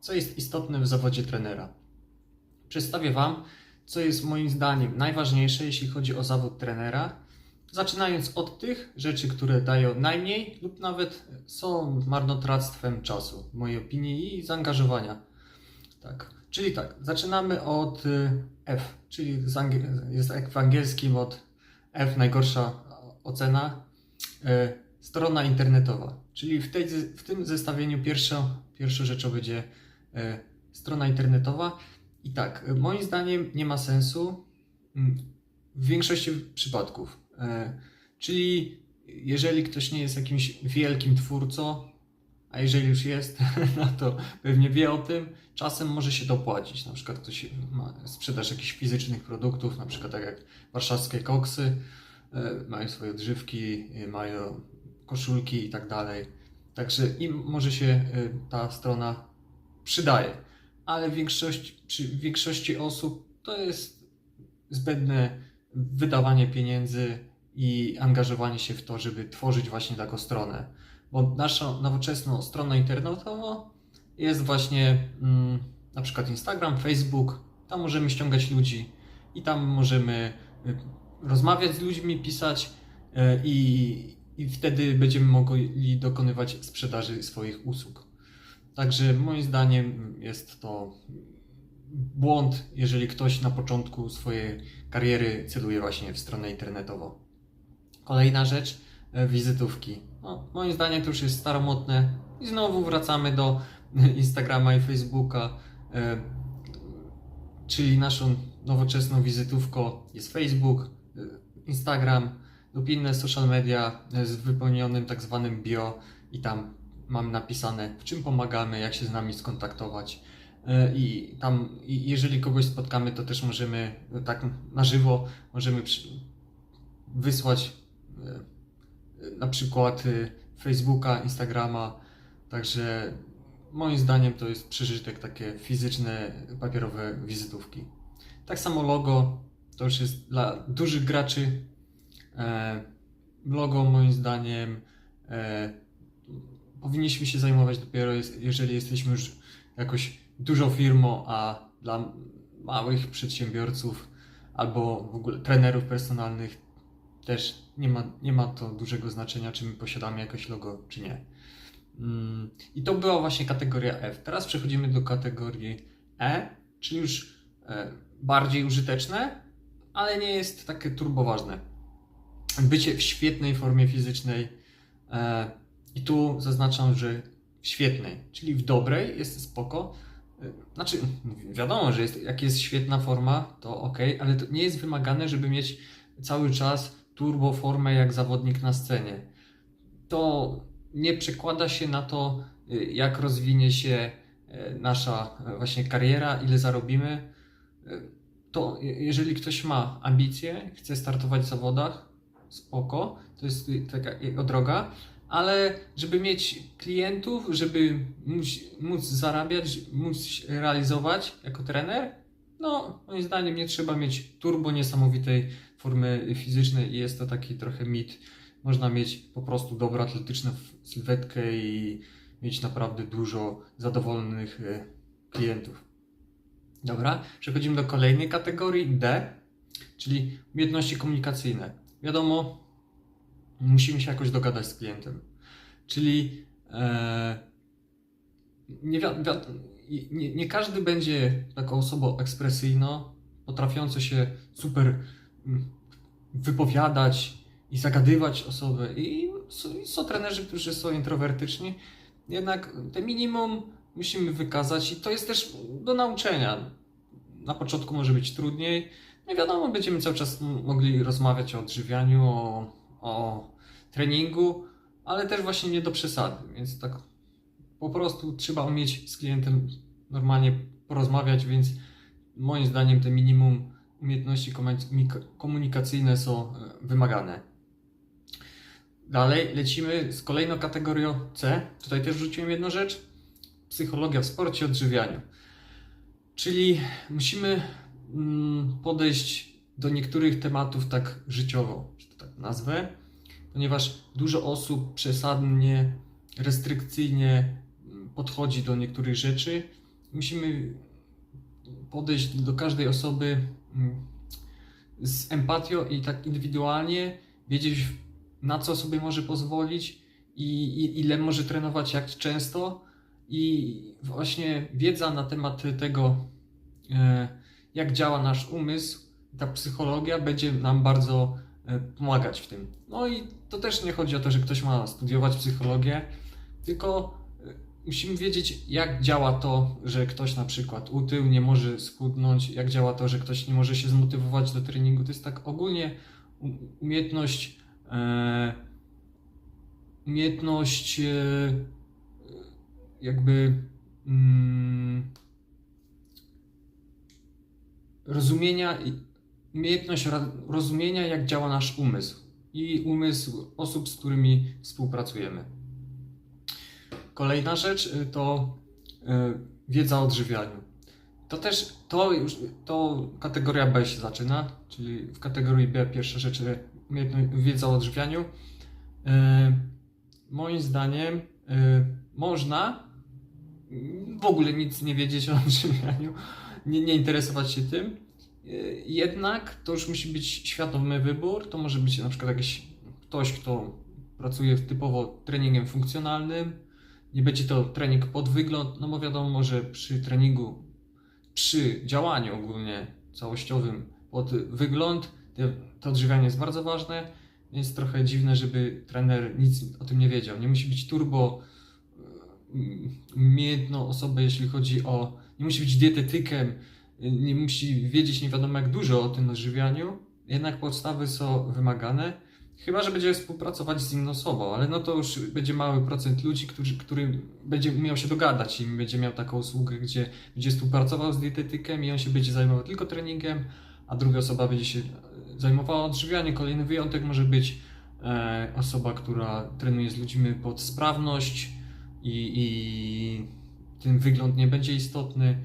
co jest istotne w zawodzie trenera. Przedstawię Wam, co jest moim zdaniem najważniejsze, jeśli chodzi o zawód trenera, zaczynając od tych rzeczy, które dają najmniej lub nawet są marnotrawstwem czasu, w mojej opinii, i zaangażowania. Tak. Czyli tak, zaczynamy od y, F, czyli jest w angielskim od F najgorsza ocena, y, strona internetowa. Czyli w, tej, w tym zestawieniu pierwszą, pierwszą rzeczą będzie strona internetowa. I tak, y, moim zdaniem nie ma sensu mm, w większości przypadków. E, Czyli jeżeli ktoś nie jest jakimś wielkim twórcą, a jeżeli już jest, no to pewnie wie o tym, czasem może się dopłacić. Na przykład ktoś ma sprzedaż jakichś fizycznych produktów, na przykład tak jak warszawskie koksy, e, mają swoje odżywki, e, mają koszulki i tak dalej. Także im może się e, ta strona przydaje. Ale w większości, większości osób to jest zbędne wydawanie pieniędzy i angażowanie się w to, żeby tworzyć właśnie taką stronę. Bo naszą nowoczesną stroną internetową jest właśnie mm, na przykład Instagram, Facebook. Tam możemy ściągać ludzi i tam możemy y, rozmawiać z ludźmi, pisać y, i, i wtedy będziemy mogli dokonywać sprzedaży swoich usług. Także moim zdaniem jest to błąd, jeżeli ktoś na początku swojej kariery celuje właśnie w stronę internetową. Kolejna rzecz, e, wizytówki. No, moim zdaniem to już jest staromodne i znowu wracamy do Instagrama i Facebooka, e, czyli naszą nowoczesną wizytówką jest Facebook, e, Instagram lub inne social media z wypełnionym tak zwanym bio i tam mamy napisane w czym pomagamy, jak się z nami skontaktować. E, I tam, jeżeli kogoś spotkamy, to też możemy e, tak na żywo możemy wysłać e, na przykład e, Facebooka, Instagrama. Także moim zdaniem to jest przeżytek takie fizyczne, papierowe wizytówki. Tak samo logo to już jest dla dużych graczy. Logo moim zdaniem powinniśmy się zajmować dopiero jeżeli jesteśmy już jakoś dużą firmą, a dla małych przedsiębiorców albo w ogóle trenerów personalnych też nie ma, nie ma to dużego znaczenia, czy my posiadamy jakieś logo, czy nie. Mm, I to była właśnie kategoria F. Teraz przechodzimy do kategorii E, czyli już e, bardziej użyteczne, ale nie jest takie turboważne. Bycie w świetnej formie fizycznej e, i tu zaznaczam, że w świetnej, czyli w dobrej jest spoko. E, Znaczy, wiadomo, że jest, jak jest świetna forma, to ok, ale to nie jest wymagane, żeby mieć cały czas turbo formę jak zawodnik na scenie. To nie przekłada się na to, y, jak rozwinie się e, nasza właśnie kariera, ile zarobimy. To je- jeżeli ktoś ma ambicje, chce startować w zawodach, spoko, to jest y, taka jego droga, ale żeby mieć klientów, żeby móc, móc zarabiać, móc realizować jako trener, no moim zdaniem nie trzeba mieć turbo niesamowitej formy fizycznej i jest to taki trochę mit. Można mieć po prostu dobrą atletyczną sylwetkę i mieć naprawdę dużo zadowolonych e, klientów. Dobra, przechodzimy do kolejnej kategorii D, czyli umiejętności komunikacyjne. Wiadomo, musimy się jakoś dogadać z klientem. Czyli e, nie, nie, nie każdy będzie taką osobą ekspresyjną, potrafiącą się super mm, wypowiadać i zagadywać osoby. I są, i są trenerzy, którzy są introwertyczni, jednak te minimum musimy wykazać i to jest też do nauczenia. Na początku może być trudniej. No i wiadomo, będziemy cały czas mogli rozmawiać o odżywianiu, o, o treningu, ale też właśnie nie do przesady, więc tak po prostu trzeba umieć z klientem normalnie porozmawiać, więc moim zdaniem te minimum umiejętności komunik- komunikacyjne są e, wymagane. Dalej lecimy z kolejną kategorią C. Tutaj też wrzuciłem jedną rzecz. Psychologia w sporcie, odżywianiu. Czyli musimy mm, podejść do niektórych tematów tak życiowo, nazwę, ponieważ dużo osób przesadnie, restrykcyjnie podchodzi do niektórych rzeczy musimy podejść do każdej osoby mm, z empatią i tak indywidualnie, wiedzieć na co sobie może pozwolić i, ile może trenować, jak często. I właśnie wiedza na temat tego, e, jak działa nasz umysł, ta psychologia będzie nam bardzo pomagać w tym. No i to też nie chodzi o to, że ktoś ma studiować psychologię, tylko e, musimy wiedzieć, jak działa to, że ktoś na przykład utył, nie może schudnąć, jak działa to, że ktoś nie może się zmotywować do treningu. To jest tak ogólnie umiejętność, e, umiejętność e, jakby mm, rozumienia, umiejętność rozumienia, jak działa nasz umysł i umysł osób, z którymi współpracujemy. Kolejna rzecz y, to y, wiedza o odżywianiu. To też, to już, to kategoria B się zaczyna, czyli w kategorii B pierwsza rzecz, y, umiejętność- wiedza o odżywianiu. Y, Moim zdaniem można w ogóle nic nie wiedzieć o odżywianiu, nie, nie interesować się tym. Y, Jednak to już musi być świadomy wybór. To może być na przykład jakiś ktoś, kto pracuje typowo treningiem funkcjonalnym. Nie będzie to trening pod wygląd, no bo wiadomo, że przy treningu, przy działaniu ogólnie całościowym pod wygląd, to odżywianie jest bardzo ważne. Jest trochę dziwne, żeby trener nic o tym nie wiedział. Nie musi być turbo mm, umiejętną osobę, jeśli chodzi o. Nie musi być dietetykiem, nie musi wiedzieć nie wiadomo jak dużo o tym odżywianiu, jednak podstawy są wymagane. Chyba, że będzie współpracować z inną osobą, ale no to już będzie mały procent ludzi, którzy, który będzie umiał się dogadać i będzie miał taką usługę, gdzie będzie współpracował z dietetykiem i on się będzie zajmował tylko treningiem, a druga osoba będzie się zajmowała odżywianiem. Kolejny wyjątek może być e, osoba, która trenuje z ludźmi pod sprawność i, i ten wygląd nie będzie istotny.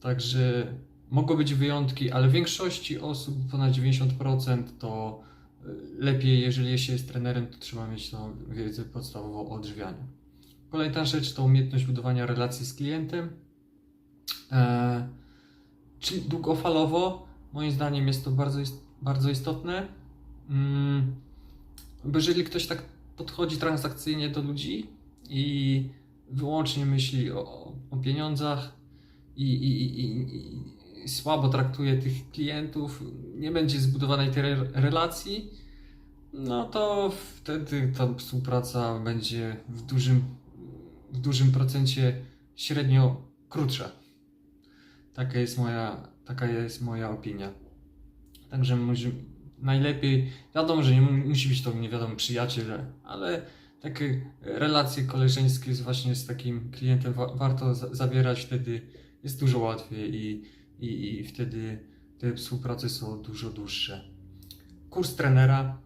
Także mogą być wyjątki, ale w większości osób, ponad 90%, to y, lepiej, jeżeli się jest trenerem, to trzeba mieć tą wiedzę podstawową o odżywianiu. Kolejna rzecz to umiejętność budowania relacji z klientem. E, czyli długofalowo, moim zdaniem, jest to bardzo, bardzo istotne. Mm, jeżeli ktoś tak podchodzi transakcyjnie do ludzi i wyłącznie myśli o, o pieniądzach, i, i, i, i, słabo traktuje tych klientów, nie będzie zbudowanej tej re- relacji, no to wtedy ta współpraca będzie w dużym, w dużym procencie średnio krótsza. Taka jest moja, taka jest moja opinia. Także najlepiej, wiadomo, że nie mu- musi być to nie wiadomo przyjaciel, ale takie relacje koleżeńskie z właśnie z takim klientem wa- warto za- zawierać wtedy jest dużo łatwiej i, i, i wtedy te współprace są dużo dłuższe. Kurs trenera,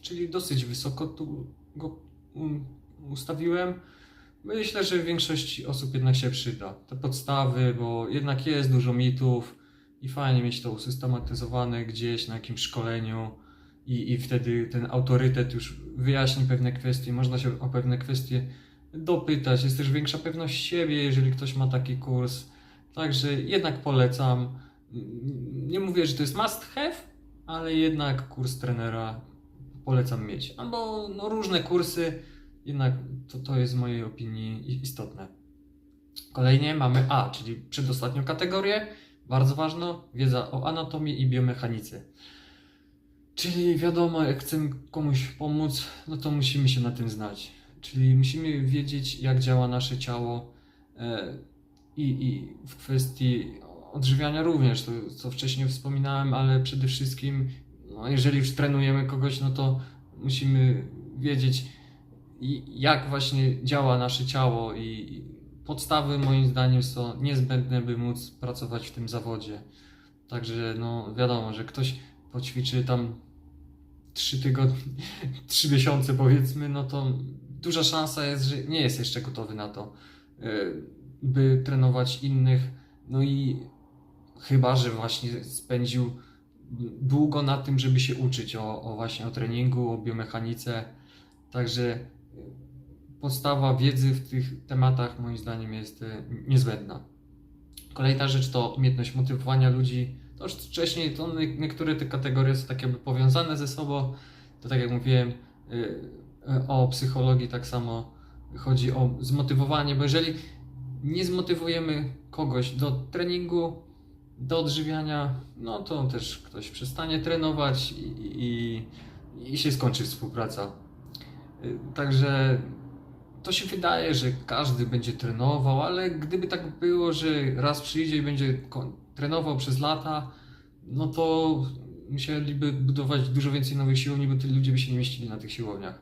czyli dosyć wysoko tu go um, ustawiłem. Myślę, że większości osób jednak się przyda. Te podstawy, bo jednak jest dużo mitów i fajnie mieć to usystematyzowane gdzieś na jakimś szkoleniu i, i wtedy ten autorytet już wyjaśni pewne kwestie, można się o pewne kwestie dopytać. Jest też większa pewność siebie, jeżeli ktoś ma taki kurs. Także jednak polecam. Nie mówię, że to jest must have, ale jednak kurs trenera polecam mieć. Albo no, różne kursy, jednak to, to jest w mojej opinii istotne. Kolejnie mamy A, czyli przedostatnią kategorię, bardzo ważną, wiedza o anatomii i biomechanice. Czyli wiadomo, jak chcemy komuś pomóc, no to musimy się na tym znać. Czyli musimy wiedzieć, jak działa nasze ciało e, i, i w kwestii odżywiania również, to co wcześniej wspominałem, ale przede wszystkim, no, jeżeli już trenujemy kogoś, no to musimy wiedzieć, jak właśnie działa nasze ciało i podstawy moim zdaniem są niezbędne, by móc pracować w tym zawodzie. Także no wiadomo, że ktoś poćwiczy tam trzy tygodnie, trzy miesiące powiedzmy, no to duża szansa jest, że nie jest jeszcze gotowy na to, y, by trenować innych. No i chyba, że właśnie spędził długo na tym, żeby się uczyć o, o właśnie o treningu, o biomechanice. Także podstawa wiedzy w tych tematach moim zdaniem jest y, niezbędna. Kolejna rzecz to umiejętność motywowania ludzi. To już wcześniej to nie- niektóre te kategorie są tak jakby powiązane ze sobą. To tak jak mówiłem y, y, o psychologii, tak samo chodzi o zmotywowanie, bo jeżeli nie zmotywujemy kogoś do treningu, do odżywiania, no to też ktoś przestanie trenować i, i, i się skończy współpraca. Y, Także to się wydaje, że każdy będzie trenował, ale gdyby tak było, że raz przyjdzie i będzie trenował przez lata, no to musieliby budować dużo więcej nowych siłowni, bo ludzie by się nie mieścili na tych siłowniach.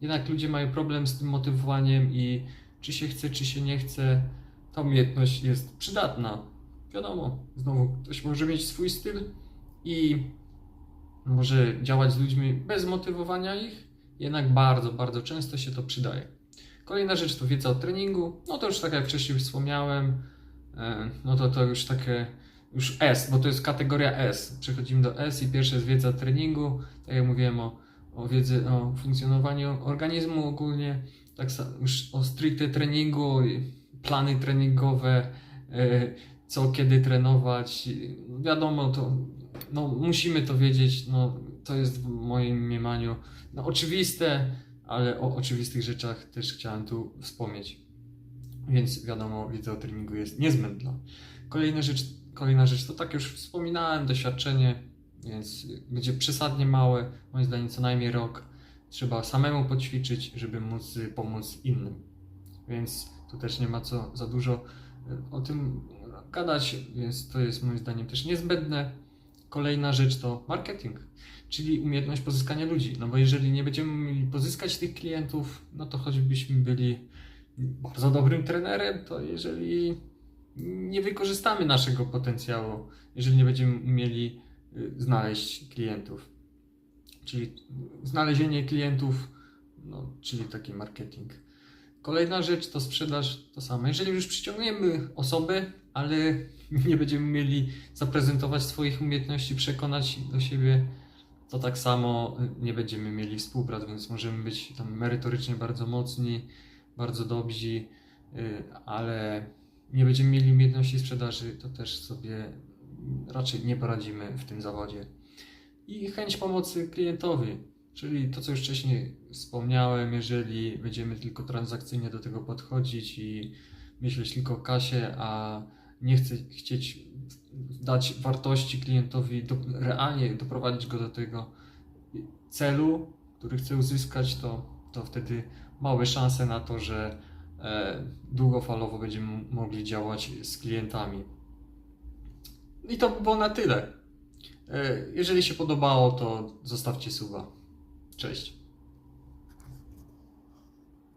Jednak ludzie mają problem z tym motywowaniem i czy się chce, czy się nie chce, ta umiejętność jest przydatna. Wiadomo, znowu ktoś może mieć swój styl i może działać z ludźmi bez motywowania ich, jednak bardzo, bardzo często się to przydaje. Kolejna rzecz to wiedza o treningu. No to już tak jak wcześniej wspomniałem, e, no to to już takie, już S, bo to jest kategoria S. Przechodzimy do S i pierwsze jest wiedza o treningu. Tak jak mówiłem o, o wiedzy o funkcjonowaniu organizmu ogólnie, tak samo już o stricte treningu, plany treningowe, e, co kiedy trenować. Wiadomo, to no, musimy to wiedzieć, no, to jest w moim mniemaniu no, oczywiste, ale o oczywistych rzeczach też chciałem tu wspomnieć. Więc wiadomo, wiedza o treningu jest niezbędna. Kolejna rzecz, kolejna rzecz to tak już wspominałem, doświadczenie, więc będzie przesadnie małe, moim zdaniem co najmniej rok. Trzeba samemu poćwiczyć, żeby móc y, pomóc innym. Więc tu też nie ma co za dużo y, o tym gadać, więc to jest moim zdaniem też niezbędne. Kolejna rzecz to marketing, czyli umiejętność pozyskania ludzi. No bo jeżeli nie będziemy mieli pozyskać tych klientów, no to choćbyśmy byli bardzo dobrym trenerem, to jeżeli nie wykorzystamy naszego potencjału, jeżeli nie będziemy umieli y, znaleźć klientów. Czyli znalezienie klientów, no, czyli taki marketing. Kolejna rzecz to sprzedaż, to samo. Jeżeli już przyciągniemy osoby, ale nie będziemy mieli zaprezentować swoich umiejętności, przekonać do siebie, to tak samo nie będziemy mieli współprac, więc możemy być tam merytorycznie bardzo mocni, bardzo dobrzy, y, ale nie będziemy mieli umiejętności sprzedaży, to też sobie raczej nie poradzimy w tym zawodzie. I chęć pomocy klientowi, czyli to, co już wcześniej wspomniałem, jeżeli będziemy tylko transakcyjnie do tego podchodzić i myśleć tylko o kasie, a nie chcę chcieć dać wartości klientowi, do, realnie doprowadzić go do tego celu, który chcę uzyskać, to, to wtedy małe szanse na to, że e, długofalowo będziemy mogli działać z klientami. I to by było na tyle. E, jeżeli się podobało, to zostawcie suba. Cześć.